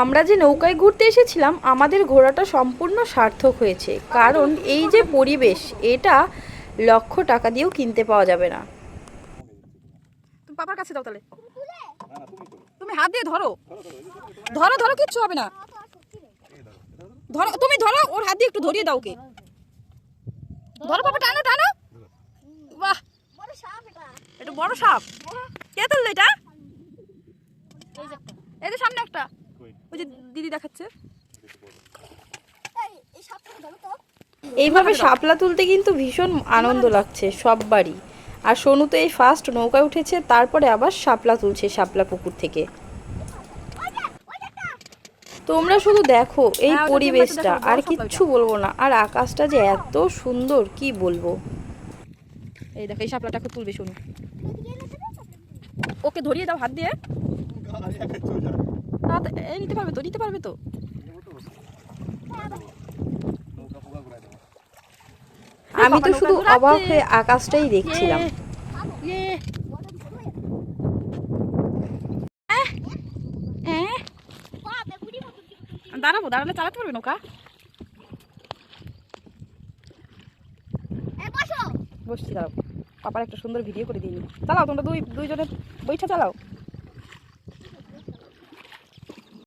আমরা যে নৌকায় ঘুরতে এসেছিলাম, আমাদের ঘোরাটা সম্পূর্ণ সার্থক হয়েছে। কারণ এই যে পরিবেশ, এটা লক্ষ টাকা দিয়েও কিনতে পাওয়া যাবে না। তুমি পাপার কাছে দাও তাহলে। তুমি হাত দিয়ে ধরো। ধরো ধরো, কিচ্ছু হবে না। ধরো, তুমি ধরো, ওর হাত দিয়ে একটু ধরিয়ে দাও ওকে। ধরো পাপা টানো টানো। বাহ। এটা বড় সাপ। কে তুললো এটা? এই যে সামনে একটা। ওই যে দিদি দেখাচ্ছে। এইভাবে শাপলা তুলতে কিন্তু ভীষণ আনন্দ লাগছে সববারই। আর সোনু তো এই ফার্স্ট নৌকায় উঠেছে তারপরে আবার শাপলা তুলছে শাপলা পুকুর থেকে। তোমরা শুধু দেখো এই হ্যাঁ, পরিবেশটা আর কিচ্ছু বলব না। আর আকাশটা যে এত সুন্দর কি বলব? এই দেখো এই সাপলাটা খুব তুলবে শুনু ওকে ধরিয়ে দাও হাত দিয়ে। নিতে পারবে তো নিতে পারবে তো আমি তো শুধু অবাক হয়ে আকাশটাই দেখছিলাম। দাঁড়াবো দাঁড়ালে চালাতে পারবে নৌকা? বসছি দাঁড়াও পাপার একটা সুন্দর ভিডিও করে দিই চালাও তোমরা দুই দুইজনে বইটা চালাও।